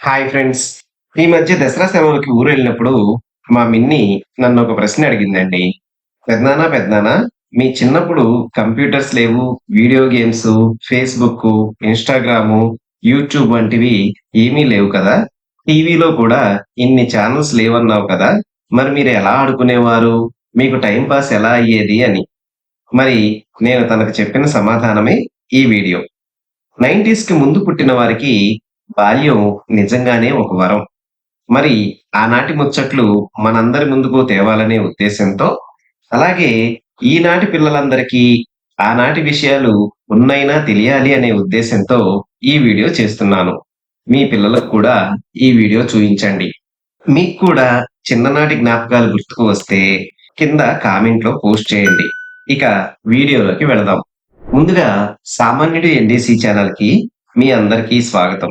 Hi friends ఈ మధ్య దసరా సెలవులకి ఊరు వెళ్ళినప్పుడు మా మిన్ని నన్ను ఒక ప్రశ్న అడిగిందండి. పెద్దనానా పెద్దనానా మీ చిన్నప్పుడు కంప్యూటర్స్ లేవు video games Facebook Instagram YouTube వంటివి ఏమీ లేవు కదా? టీవీలో కూడా ఇన్ని ఛానల్స్ లేవన్నావు కదా? మరి మీరు ఎలా ఆడుకునేవారు? మీకు టైం పాస్ ఎలా అయ్యేది? అని. మరి నేను తనకు చెప్పిన సమాధానమే ఈ వీడియో. 90s కి ముందు పుట్టిన వారికి బాల్యం నిజంగానే ఒక వరం. మరి ఆనాటి ముచ్చట్లు మనందరి ముందుకు తేవాలనే ఉద్దేశంతో అలాగే ఈనాటి పిల్లలందరికీ ఆనాటి విషయాలు ఉన్నైనా తెలియాలి అనే ఉద్దేశంతో ఈ వీడియో చేస్తున్నాను. మీ పిల్లలకు కూడా ఈ వీడియో చూపించండి మీకు కూడా చిన్ననాటి జ్ఞాపకాలు గుర్తుకు వస్తే కింద కామెంట్లో పోస్ట్ చేయండి. ఇక వీడియోలోకి వెళదాం. ముందుగా సామాన్యుడు ఎన్డీసీ ఛానల్కి మీ అందరికీ స్వాగతం.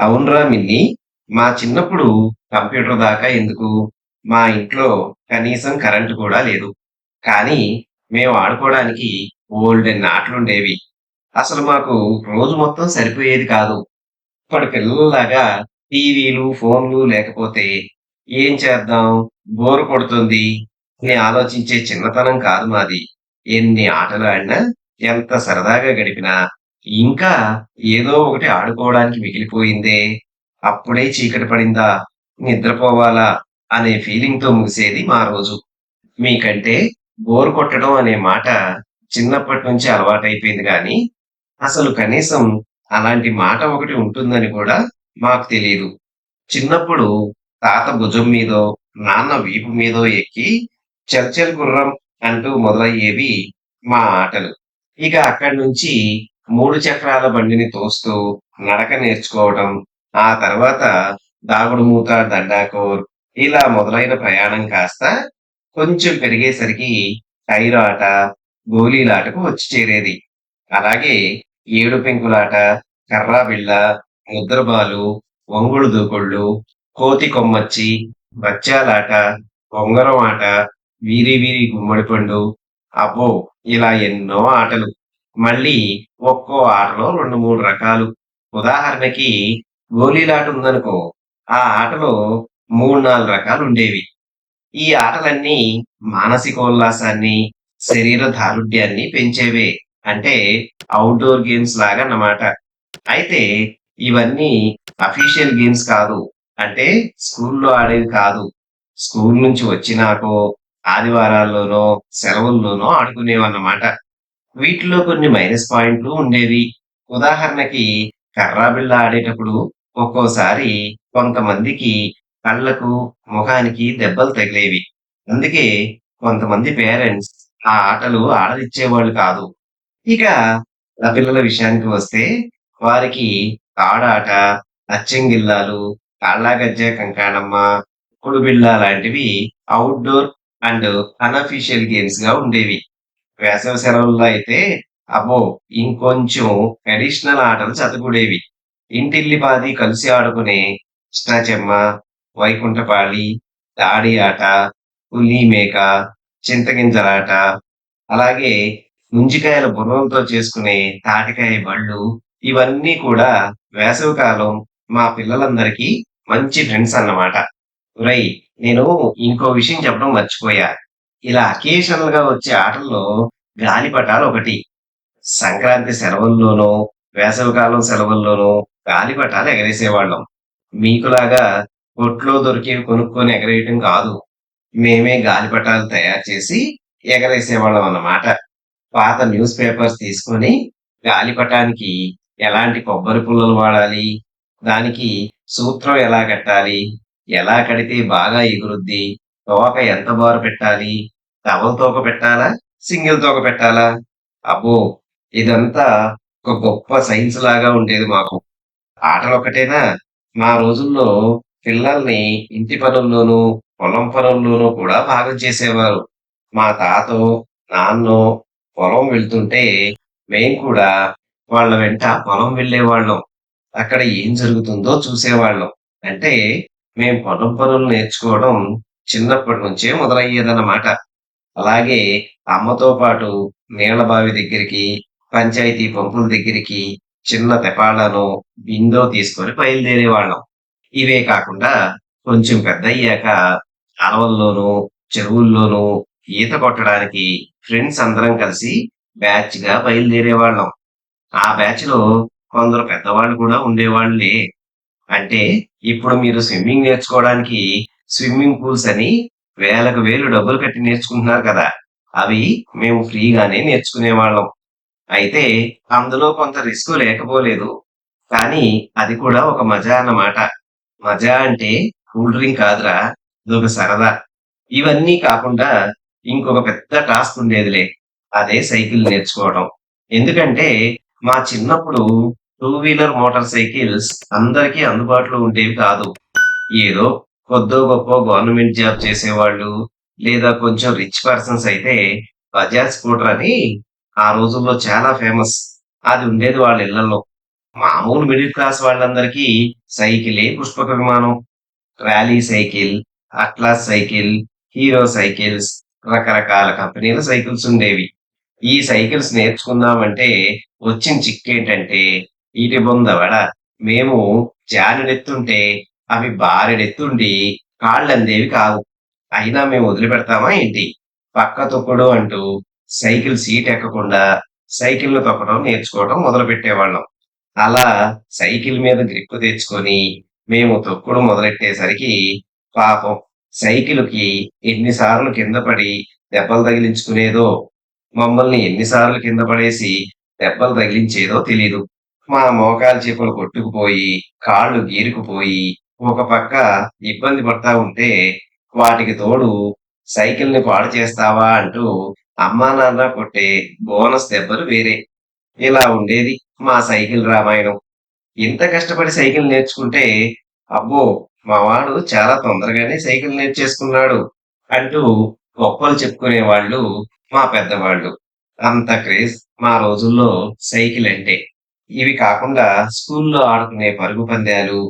అవునరా మిన్ని మా చిన్నప్పుడు కంప్యూటర్ దాకా ఎందుకు? మా ఇంట్లో కనీసం కరెంటు కూడా లేదు. కానీ మేము ఆడుకోవడానికి ఓల్డెన్ ఆటలుండేవి అసలు మాకు రోజు మొత్తం సరిపోయేది కాదు. ఇప్పటి పిల్లల్లాగా టీవీలు ఫోన్లు లేకపోతే ఏం చేద్దాం? బోరు కొడుతుంది. నేను ఆలోచించే చిన్నతనం కాదు మాది. ఎన్ని ఆటలు ఆడినా ఎంత సరదాగా గడిపినా ఇంకా ఏదో ఒకటి ఆడుకోవడానికి మిగిలిపోయిందే. అప్పుడే చీకటి పడిందా నిద్రపోవాలా అనే ఫీలింగ్తో ముగిసేది మా రోజు. మీకంటే బోర్ కొట్టడం అనే మాట చిన్నప్పటి నుంచి అలవాటైపోయింది కానీ అసలు కనీసం అలాంటి మాట ఒకటి ఉంటుందని కూడా మాకు తెలియదు చిన్నప్పుడు తాత భుజం మీదో నాన్న వీపు మీదో ఎక్కి చర్చల్ గుర్రం అంటూ మొదలయ్యేవి మా ఆటలు. ఇక అక్కడి నుంచి మూడు చక్రాల బండిని తోస్తూ నడక నేర్చుకోవటం ఆ తర్వాత దాగుడు మూత దడ్డాకోర్ ఇలా మొదలైన ప్రయాణం కాస్త కొంచెం పెరిగేసరికి టైరు ఆట గోళీలాటకు వచ్చి చేరేది. అలాగే ఏడు పెంకులాట కర్రా బిళ్ళ ముద్రబాలు ఒంగుడు దూకుళ్ళు కోతి కొమ్మచ్చి బచ్చాలాట బొంగరం ఆట వీరి వీరి గుమ్మడి పండు. అబ్బో ఇలా ఎన్నో ఆటలు. మళ్ళీ ఒక్కో ఆటలో రెండు మూడు రకాలు. ఉదాహరణకి గోళీలాట ఉందనుకో ఆ ఆటలో మూడు నాలుగు రకాలు ఉండేవి. ఈ ఆటలన్నీ మానసికోల్లాసాన్ని శరీర దారుఢ్యాన్ని పెంచేవే. అంటే అవుట్డోర్ గేమ్స్ లాగా అన్నమాట అయితే ఇవన్నీ అఫీషియల్ గేమ్స్ కాదు. అంటే స్కూల్లో ఆడేవి కాదు. స్కూల్ నుంచి వచ్చినాకో ఆదివారాల్లోనో సెలవుల్లోనో ఆడుకునేవన్నమాట. వీటిలో కొన్ని మైనస్ పాయింట్లు ఉండేవి. ఉదాహరణకి కర్రా బిళ్ళ ఆడేటప్పుడు ఒక్కోసారి కొంతమందికి కళ్ళకు ముఖానికి దెబ్బలు తగిలేవి. అందుకే కొంతమంది పేరెంట్స్ ఆ ఆటలు ఆడనిచ్చేవాళ్ళు కాదు. ఇక ఆ పిల్లల విషయానికి వస్తే వారికి తాడాట అచ్చంగిల్లాలు కాళ్ళాగజ్జ కంకాణమ్మ కుడుబిళ్ళ లాంటివి అవుట్డోర్ అండ్ అన్అఫీషియల్ గేమ్స్గా ఉండేవి. వేసవి సెలవుల్లో అయితే అబ్బో ఇంకొంచెం అడిషనల్ ఆటలు చదువుకుడేవి ఇంటిల్లిపాది కలిసి ఆడుకునే కృష్ణచెమ్మ వైకుంఠపాళి దాడి ఆట పులి మేక చింతగింజలాట అలాగే ముంజికాయల బుర్రంతో చేసుకునే తాటికాయ బళ్ళు ఇవన్నీ కూడా వేసవి కాలం మా పిల్లలందరికీ మంచి ఫ్రెండ్స్ అన్నమాట. రై నేను ఇంకో విషయం చెప్పడం మర్చిపోయా. ఇలా అకేషనల్గా వచ్చే ఆటల్లో గాలిపటాలు ఒకటి. సంక్రాంతి సెలవుల్లోనూ వేసవికాలం సెలవుల్లోనూ గాలిపటాలు ఎగరేసేవాళ్ళం. మీకులాగా కొట్లో దొరికేవి కొనుక్కొని ఎగరేయటం కాదు. మేమే గాలిపటాలు తయారు చేసి ఎగరేసేవాళ్ళం అన్నమాట. పాత న్యూస్ పేపర్స్ తీసుకొని గాలిపటానికి ఎలాంటి కొబ్బరి పుల్లలు వాడాలి? దానికి సూత్రం ఎలా కట్టాలి? ఎలా కడితే బాగా ఎగురుద్ది? తోక ఎంత బారు పెట్టాలి? డబల్ తోక పెట్టాలా? సింగిల్ తోక పెట్టాలా? అబ్బో! ఇదంతా ఒక గొప్ప సైన్స్ లాగా ఉండేది మాకు. ఆటలు ఒకటేనా మా రోజుల్లో పిల్లల్ని ఇంటి పనుల్లోనూ పొలం పనుల్లోనూ కూడా భాగం చేసేవారు. మా తాతో నాన్నో పొలం వెళ్తుంటే మేం కూడా వాళ్ళ వెంట పొలం వెళ్ళేవాళ్ళం. అక్కడ ఏం జరుగుతుందో చూసేవాళ్ళం. అంటే మేము పొలం పనులు నేర్చుకోవడం చిన్నప్పటి నుంచే మొదలయ్యేదన్నమాట. అలాగే అమ్మతో పాటు నీళ్ళ బావి దగ్గరికి పంచాయతీ పంపుల దగ్గరికి చిన్న తెపాళ్ళను బిందో తీసుకొని బయలుదేరేవాళ్ళం. ఇవే కాకుండా కొంచెం పెద్ద అయ్యాక అలవల్లోనూ చెరువుల్లోనూ ఈత కొట్టడానికి ఫ్రెండ్స్ అందరం కలిసి బ్యాచ్గా బయలుదేరేవాళ్ళం. ఆ బ్యాచ్లో కొందరు పెద్దవాళ్ళు కూడా ఉండేవాళ్ళే. అంటే ఇప్పుడు మీరు స్విమ్మింగ్ నేర్చుకోవడానికి స్విమ్మింగ్ పూల్స్ అని వేలకు వేలు డబ్బులు కట్టి నేర్చుకుంటున్నారు కదా. అవి మేము ఫ్రీగానే నేర్చుకునేవాళ్ళం. అయితే అందులో కొంత రిస్క్ లేకపోలేదు. కానీ అది కూడా ఒక మజా అన్నమాట. మజా అంటే కూల్ డ్రింక్ కాదురా ఇదొక సరదా. ఇవన్నీ కాకుండా ఇంకొక పెద్ద టాస్క్ ఉండేదిలే అదే సైకిల్ నేర్చుకోవడం. ఎందుకంటే మా చిన్నప్పుడు టూ వీలర్ మోటార్ సైకిల్స్ అందరికీ అందుబాటులో ఉండేవి కాదు. ఏదో కొద్దో గొప్ప గవర్నమెంట్ జాబ్ చేసేవాళ్ళు లేదా కొంచెం రిచ్ పర్సన్స్ అయితే బజాజ్ స్కూటర్ అని ఆ రోజుల్లో చాలా ఫేమస్ అది ఉండేది వాళ్ళ ఇళ్ళలో. మామూలు మిడిల్ క్లాస్ వాళ్ళందరికీ సైకిలే పుష్పక విమానం. Raleigh cycle Atlas cycle Hero cycles రకరకాల కంపెనీల సైకిల్స్ ఉండేవి. ఈ సైకిల్స్ నేర్చుకుందామంటే వచ్చిన చిక్కేంటంటే ఇటు బొందవడ మేము జానుడెత్తుంటే అవి బారెడెత్తుండి కాళ్ళు అందేవి కావు. అయినా మేము వదిలిపెడతామా ఏంటి? పక్క తొక్కడు అంటూ సైకిల్ సీట్ ఎక్కకుండా సైకిల్ను తొక్కడం నేర్చుకోవడం మొదలు పెట్టేవాళ్ళం అలా సైకిల్ మీద గ్రిప్ తెచ్చుకొని మేము తొక్కుడు మొదలెట్టేసరికి పాపం సైకిల్కి ఎన్నిసార్లు కింద పడి దెబ్బలు తగిలించుకునేదో మమ్మల్ని ఎన్నిసార్లు కింద పడేసి దెబ్బలు తగిలించేదో తెలీదు. మా మోకాలు చేపలు కొట్టుకుపోయి కాళ్ళు గీరుకుపోయి ఒక పక్క ఇబ్బంది పడతా ఉంటే వాటికి తోడు సైకిల్ని పాడు చేస్తావా అంటూ అమ్మా నాన్న కొట్టే బోనస్ దెబ్బలు వేరే. ఇలా ఉండేది మా సైకిల్ రామాయణం. ఇంత కష్టపడి సైకిల్ నేర్చుకుంటే అబ్బో మా వాడు చాలా తొందరగానే సైకిల్ నేర్చేసుకున్నాడు అంటూ గొప్పలు చెప్పుకునే వాళ్ళు మా పెద్దవాళ్ళు. అంత క్రేజ్ మా రోజుల్లో సైకిల్ అంటే. ఇవి కాకుండా స్కూల్లో ఆడుకునే పరుగు పందాలు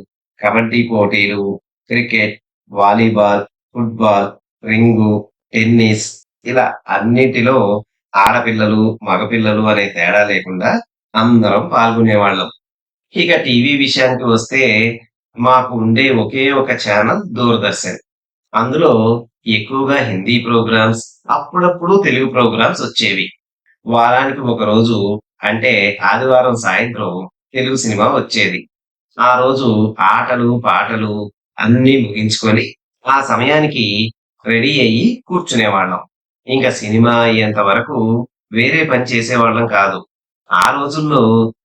కబడ్డీ పోటీలు cricket volleyball football ring tennis ఇలా అన్నిటిలో ఆడపిల్లలు మగపిల్లలు అనే తేడా లేకుండా అందరం పాల్గొనేవాళ్ళం. ఇక టీవీ విషయానికి వస్తే మాకు ఉండే ఒకే ఒక ఛానల్ దూరదర్శన్. అందులో ఎక్కువగా హిందీ ప్రోగ్రామ్స్ అప్పుడప్పుడు తెలుగు ప్రోగ్రామ్స్ వచ్చేవి. వారానికి ఒక రోజు అంటే ఆదివారం సాయంత్రం తెలుగు సినిమా వచ్చేది. ఆ రోజు ఆటలు పాటలు అన్నీ ముగించుకొని ఆ సమయానికి రెడీ అయ్యి కూర్చునేవాళ్ళం. ఇంకా సినిమా అయ్యేంత వరకు వేరే పని చేసేవాళ్ళం కాదు. ఆ రోజుల్లో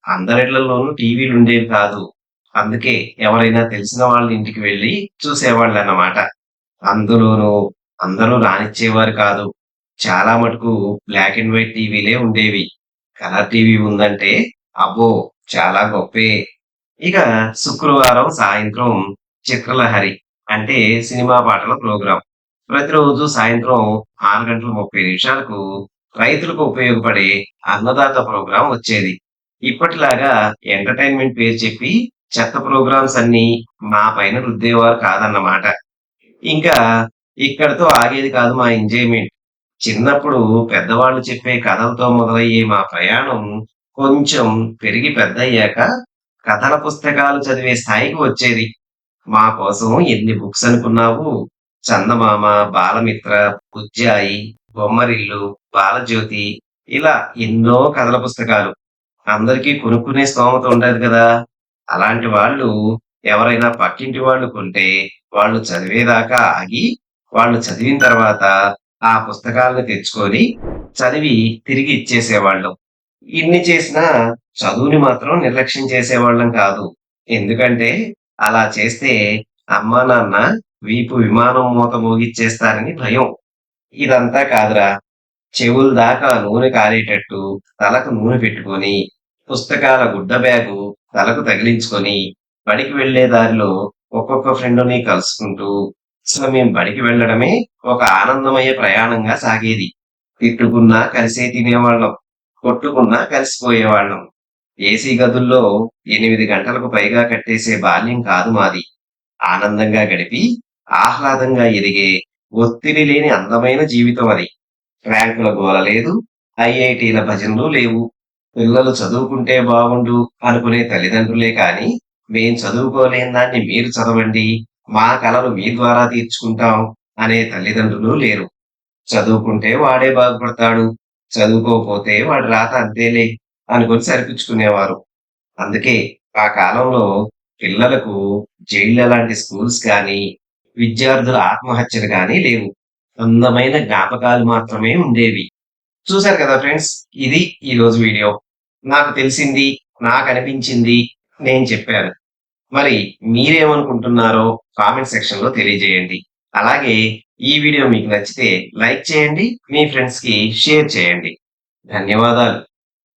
అందరిళ్ళలోనూ టీవీలు ఉండేవి కాదు. అందుకే ఎవరైనా తెలిసిన వాళ్ళ ఇంటికి వెళ్ళి చూసేవాళ్ళు అన్నమాట అందులోనూ అందరూ రానిచ్చేవారు కాదు. చాలా మటుకు బ్లాక్ అండ్ వైట్ టీవీలే ఉండేవి. కలర్ టీవీ ఉందంటే అబ్బో చాలా గొప్పే. ఇక శుక్రవారం సాయంత్రం చిత్రలహరి అంటే సినిమా పాటల ప్రోగ్రాం. ప్రతిరోజు సాయంత్రం ఆరు గంటల ముప్పై నిమిషాలకు రైతులకు ఉపయోగపడే అన్నదాత ప్రోగ్రాం వచ్చేది. ఇప్పటిలాగా ఎంటర్టైన్మెంట్ పేరు చెప్పి చెత్త ప్రోగ్రామ్స్ అన్ని మా పైన రుద్దేవారు కాదన్నమాట. ఇంకా ఇక్కడతో ఆగేది కాదు మా ఎంజాయ్మెంట్ చిన్నప్పుడు పెద్దవాళ్ళు చెప్పే కథలతో మొదలయ్యే మా ప్రయాణం కొంచెం పెరిగి పెద్దయ్యాక కథల పుస్తకాలు చదివే స్థాయికి వచ్చేది. మా కోసం ఎన్ని బుక్స్ అనుకున్నావు? చందమామ బాలమిత్ర బుజ్జాయి బొమ్మరిల్లు బాలజ్యోతి ఇలా ఎన్నో కథల పుస్తకాలు. అందరికీ కొనుక్కునే స్తోమత ఉండదు కదా. అలాంటి వాళ్ళు ఎవరైనా పక్కింటి వాళ్ళు కొంటే వాళ్ళు చదివేదాకా ఆగి వాళ్ళు చదివిన తర్వాత ఆ పుస్తకాలను తెచ్చుకొని చదివి తిరిగి ఇచ్చేసేవాళ్ళం. ఇన్ని చేసినా చదువుని మాత్రం నిర్లక్ష్యం చేసేవాళ్ళం కాదు. ఎందుకంటే అలా చేస్తే అమ్మా నాన్న వీపు విమానం మూత మోగిచ్చేస్తారని భయం. ఇదంతా కాదురా. చెవుల దాకా నూనె కారేటట్టు తలకు నూనె పెట్టుకొని పుస్తకాల గుడ్డ బ్యాగు తలకు తగిలించుకొని బడికి వెళ్ళే దారిలో ఒక్కొక్క ఫ్రెండ్ని కలుసుకుంటూ సో మేము బడికి వెళ్ళడమే ఒక ఆనందమయ ప్రయాణంగా సాగేది. తిట్టుకున్నా కలిసే తినేవాళ్ళం. కొట్టుకున్నా కలిసిపోయేవాళ్ళం. ఏసీ గదుల్లో ఎనిమిది గంటలకు పైగా కట్టేసే బాల్యం కాదు మాది. ఆనందంగా గడిపి ఆహ్లాదంగా ఎదిగే ఒత్తిడి లేని అందమైన జీవితం అది. ర్యాంకుల గోల లేదు ఐఐటీల భజనలు లేవు. పిల్లలు చదువుకుంటే బాగుండు అనుకునే తల్లిదండ్రులే కానీ మేం చదువుకోలేని దాన్ని మీరు చదవండి. మా కళలు మీ ద్వారా తీర్చుకుంటాం అనే తల్లిదండ్రులు లేరు. చదువుకుంటే వాడే బాగుపడతాడు చదువుకోకపోతే వాడి రాత అంతేలే అనుకుని సరిపించుకునేవారు. అందుకే ఆ కాలంలో పిల్లలకు జైళ్ళ లాంటి స్కూల్స్ కానీ విద్యార్థుల ఆత్మహత్యలు కానీ లేవు. అందమైన జ్ఞాపకాలు మాత్రమే ఉండేవి. చూశారు కదా ఫ్రెండ్స్ ఇది ఈ రోజు వీడియో. నాకు తెలిసింది నాకు అనిపించింది నేను చెప్పాను. మరి మీరేమనుకుంటున్నారో కామెంట్ సెక్షన్లో తెలియజేయండి. అలాగే ఈ వీడియో మీకు నచ్చితే లైక్ చేయండి మీ ఫ్రెండ్స్కి షేర్ చేయండి. ధన్యవాదాలు.